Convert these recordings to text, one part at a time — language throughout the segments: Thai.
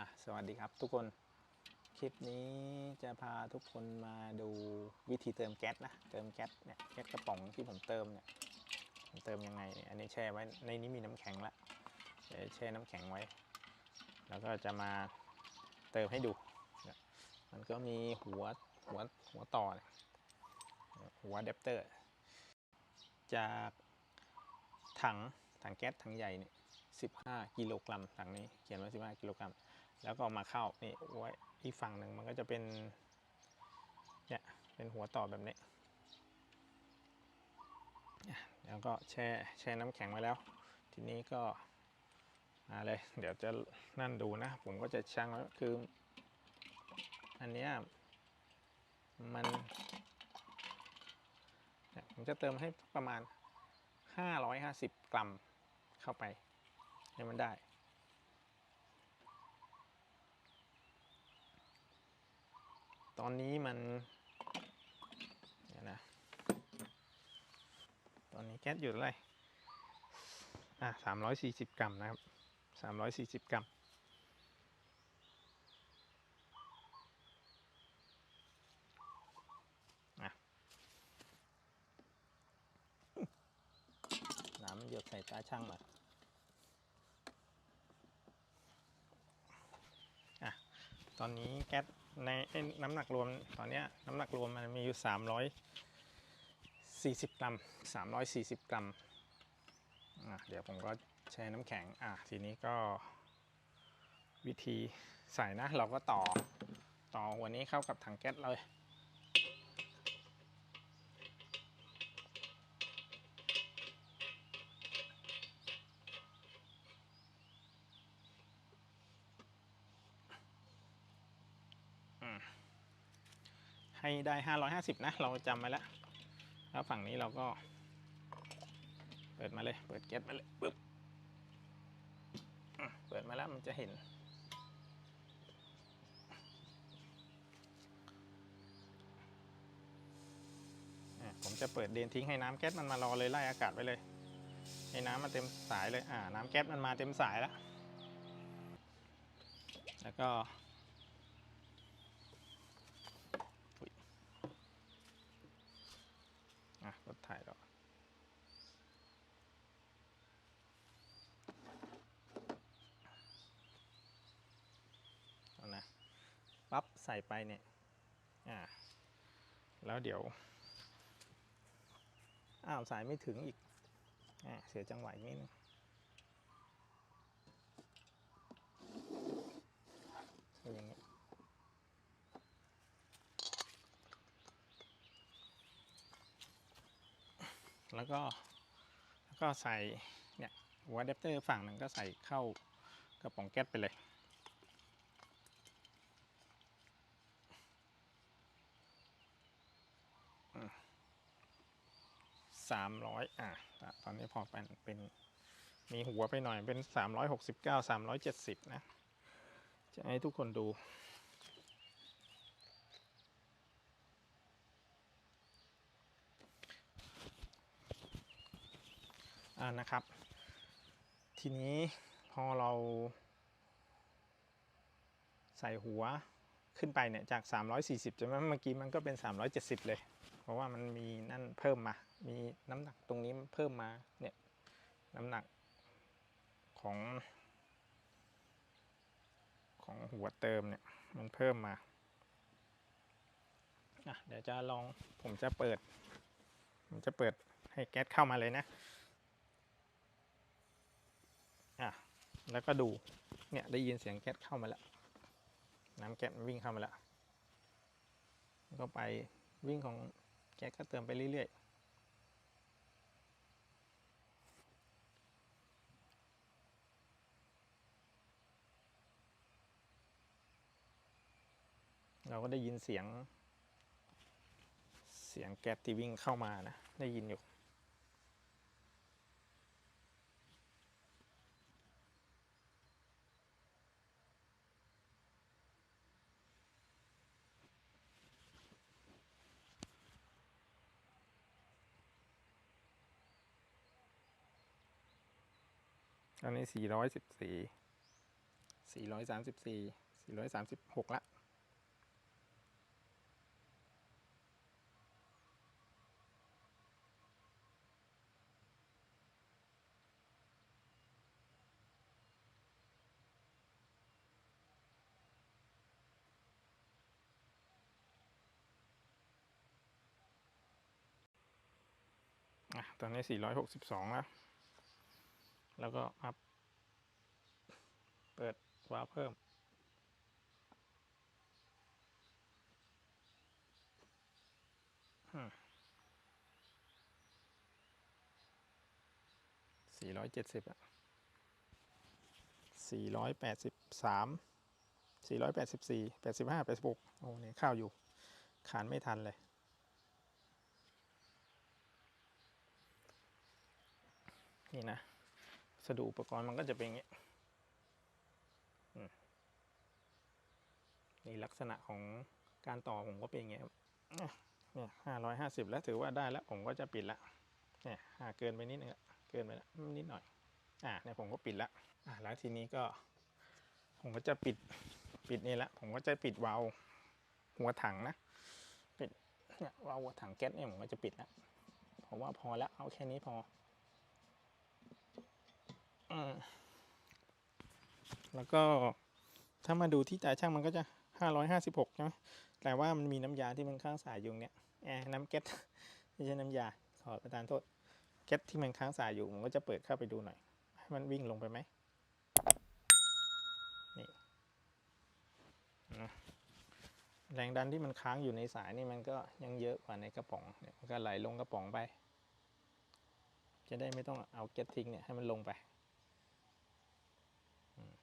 อะสวัสดีครับทุกคน คลิปนี้จะพาทุกคนมาดูวิธีเติมแก๊สนะ เติมแก๊สเนี่ย แก๊สกระป๋องที่ผมเติมเนี่ย ผมเติมยังไง อันนี้แช่ไว้ ในนี้มีน้ำแข็งละเดี๋ยวแช่น้ำแข็งไว้ แล้วก็จะมาเติมให้ดู มันก็มีหัว หัว หัวต่อนหัวอะแดปเตอร์ จากถัง ถังแก๊ส ถังใหญ่เนี่ย15 กิโลกรัมถังนี้เขียนว่า15 กิโลกรัม แล้วก็มาเข้านี่ไว้อีกฝั่งหนึ่งมันก็จะเป็นเนี่ยเป็นหัวต่อแบบนี้แล้วก็แช่แช่น้ำแข็งไว้แล้ว ทีนี้ก็มาเลยเดี๋ยวจะนั่นดูนะ ผมก็จะชั่งแล้วคือ อันเนี้ยมันเนี่ยผมจะเติมให้ประมาณ 550 กรัมเข้าไปให้มันได้ ตอนนี้มันเดี๋ยวนะ ตอนนี้แก๊สอยู่เท่าไหร่อะสามร้อยสี่สิบกรัมนะครับสามร้อยสี่สิบกรัมน้ำมันหยดใส่ตาช่างมาอะ ตอนนี้แก๊ส ในน้ำหนักรวมตอนนี้น้ำหนักรวมมันมีอยู่ 340 กรัม 340 กรัมอะเดี๋ยวผมก็แช่น้ำแข็งอะทีนี้ก็ วิธีใส่นะเราก็ต่อต่อหัวนี้เข้ากับถังแก๊สเลย ให้ได้ 550 นะ เราจำไว้แล้วแล้วฝั่งนี้เราก็ เปิดมาเลย เปิดแก๊สมาเลยปึ๊บเปิดมาแล้วมันจะเห็น ผมจะเปิดเดนทิ้งให้น้ำแก๊สมันมารอเลยไล่อากาศไว้เลย ให้น้ำมาเต็มสายเลย อ่า น้ำแก๊สมันมาเต็มสายแล้ว แล้วก็ อะกดถ่ายต่อเอานะับใส่ไปเนี่ยอ่าแล้วเดี๋ยวอ้าวสายไม่ถึงอีกอ่าเสียจังหวะนิดนึงอย่างนี้แล้วก็แล้วก็ใส่เนี่ยหัวอะแดปเตอร์ฝั่งหนึ่งก็ใส่เข้ากระป๋องแก๊สไปเลย สามร้อยอะตอนนี้พอเป็นเป็นมีหัวไปหน่อยเป็นสามร้อยหกสิบเก้าสามร้อยเจ็ดสิบนะ จะให้ทุกคนดูอ่านะครับ ทีนี้พอเรา ใส่หัวขึ้นไปเนี่ยจาก 340ใช่ไหมเมื่อกี้มันก็เป็น 370 เลย เพราะว่ามันมีนั่นเพิ่มมา มีน้ำหนักตรงนี้เพิ่มมาเนี่ยน้ำหนักของ ของหัวเติมเนี่ยมันเพิ่มมาอะเดี๋ยวจะลองผมจะเปิด ผมจะเปิดให้แก๊สเข้ามาเลยนะอะแล้วก็ดูเนี่ยได้ยินเสียงแก๊สเข้ามาแล้ว น้ำแก๊สวิ่งเข้ามาแล้วก็ไปวิ่งของแก๊สก็เติมไปเรื่อยๆ เราก็ได้ยินเสียง เสียงแก๊สที่วิ่งเข้ามานะ ได้ยินอยู่ ตอนนี้ 414สี่ ตอนนี้ 462 แล้ว แล้วก็อัพ เปิดวาเพิ่ม สี่ร้อยเจ็ดสิบอะสี่ร้อยแปดสิบสามสี่ร้อยแปดสิบสี่แปดสิบห้าแปดสิบหกโอ้เนี่ยข้าวอยู่ ขานไม่ทันเลย นี่นะสะดุอุปกรณ์มันก็จะเป็นอย่างนี้นี่ลักษณะของการต่อผมก็เป็นอย่างเงี้ยเนี่ยห้าร้อยห้าสิบแล้วถือว่าได้แล้วผมก็จะปิดละเนี่ยอ่าเกินไปนิดนึงละเกินไปละนิดหน่อย อ่าเนี่ยผมก็ปิดละอ่าแล้วทีนี้ก็ ผมก็จะปิดปิดนี่ละผมก็จะปิดวาล์วหัวถังนะปิดเนี่ยวาล์วหัวถังแก๊สเนี่ยผมก็จะปิดละผมว่าพอแล้วเอาแค่นี้พอ แล้วก็ถ้ามาดูที่จ่ายช่างมันก็จะห้าร้อยห้าสิบหกใช่ไหมแต่ว่ามันมีน้ำยาที่มันค้างสายอยู่เนี่ยแอร์น้ำแก๊สไม่ใช่น้ำยาขอประทานโทษแก๊สที่มันค้างสายอยู่ผมก็จะเปิดเข้าไปดูหน่อย ให้มันวิ่งลงไปไหมนี่นะแรงดันที่มันค้างอยู่ในสายนี่มันก็ยังเยอะกว่าในกระป๋องเนี่ยมันก็ไหลลงกระป๋องไป จะได้ไม่ต้องเอาแก๊สทิ้งเนี่ยให้มันลงไปอืม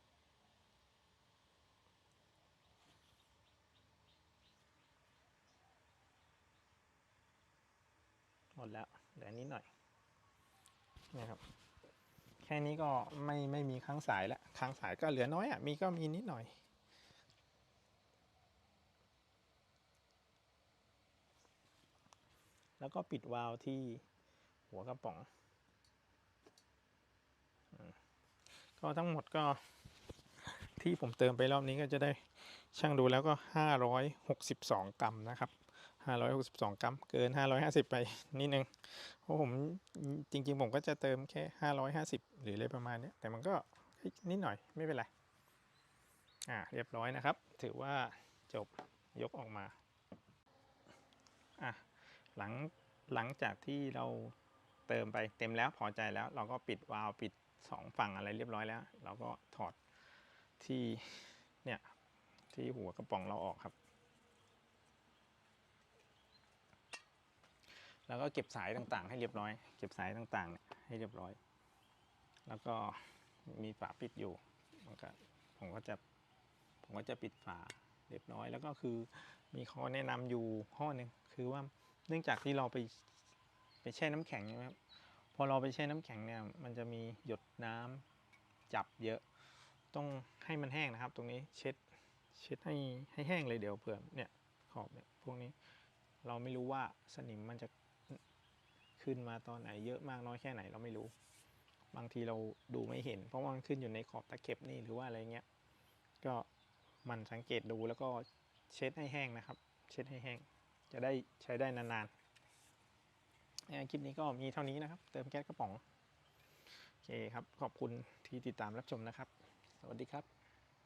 หม ดแล้วเหลือนิดหน่อยนะครับ แค่นี้ก็ไม่ไม่มีค้างสายแล้วค้างสายก็เหลือน้อยอะมีก็มีนิดหน่อยแล้วก็ปิดวาล์วที่หัวกระป๋อง ก็ทั้งหมดก็ที่ผมเติมไปรอบนี้ก็จะได้ช่างดูแล้วก็ 562 กรัมนะครับ 562 กรัม เกิน 550 ไปนิดนึง เพราะผมจริง ๆ ผมก็จะเติมแค่ 550 หรืออะไรประมาณนี้ แต่มันก็นิดหน่อยไม่เป็นไร อ่า เรียบร้อยนะครับ ถือว่าจบยกออกมา อะ หลังหลังจากที่เราเติมไปเต็มแล้วพอใจแล้ว เราก็ปิดวาล์วปิดสองฝั่งอะไรเรียบร้อยแล้ว เราก็ถอดที่เนี่ยที่หัวกระป๋องเราออกครับ แล้วก็เก็บสายต่างๆ ให้เรียบร้อย เก็บสายต่างๆ ให้เรียบร้อย แล้วก็มีฝาปิดอยู่มันก็ผมก็จะผมก็จะปิดฝาเรียบร้อย แล้วก็คือมีข้อแนะนำอยู่ข้อหนึ่งคือว่าเนื่องจากที่เราไปไปแช่น้ำแข็งใช่ไหมครับพอเราไปแช่น้ำแข็งเนี่ยมันจะมีหยดน้ำจับเยอะ ต้องให้มันแห้งนะครับ ตรงนี้เช็ดเช็ดให้ให้แห้งเลยเดี๋ยวเผื่อเนี่ยขอบเนี่ยพวกนี้เราไม่รู้ว่าสนิมมันจะ ขึ้นมาตอนไหนเยอะมากน้อยแค่ไหนเราไม่รู้ บางทีเราดูไม่เห็น เพราะว่ามันขึ้นอยู่ในขอบตะเข็บนี่หรือว่าอะไรเงี้ย ก็มันสังเกตดูแล้วก็เช็ดให้แห้งนะครับ เช็ดให้แห้ง จะได้ใช้ได้นานๆคลิปนี้ก็มีเท่านี้นะครับ เติมแก๊สกระป๋อง โอเคครับ ขอบคุณที่ติดตามรับชมนะครับ สวัสดีครับ